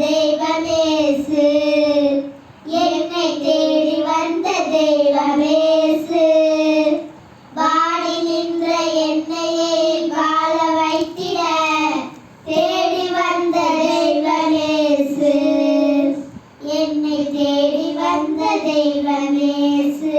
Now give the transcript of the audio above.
தெய்வமேசு என்னை தேடி வந்த தெய்வமேசு வாடி நின்ற என்னையே வாழ வைத்திட. தேடி வந்த தெய்வமேசு என்னை தேடி வந்த தெய்வமேசு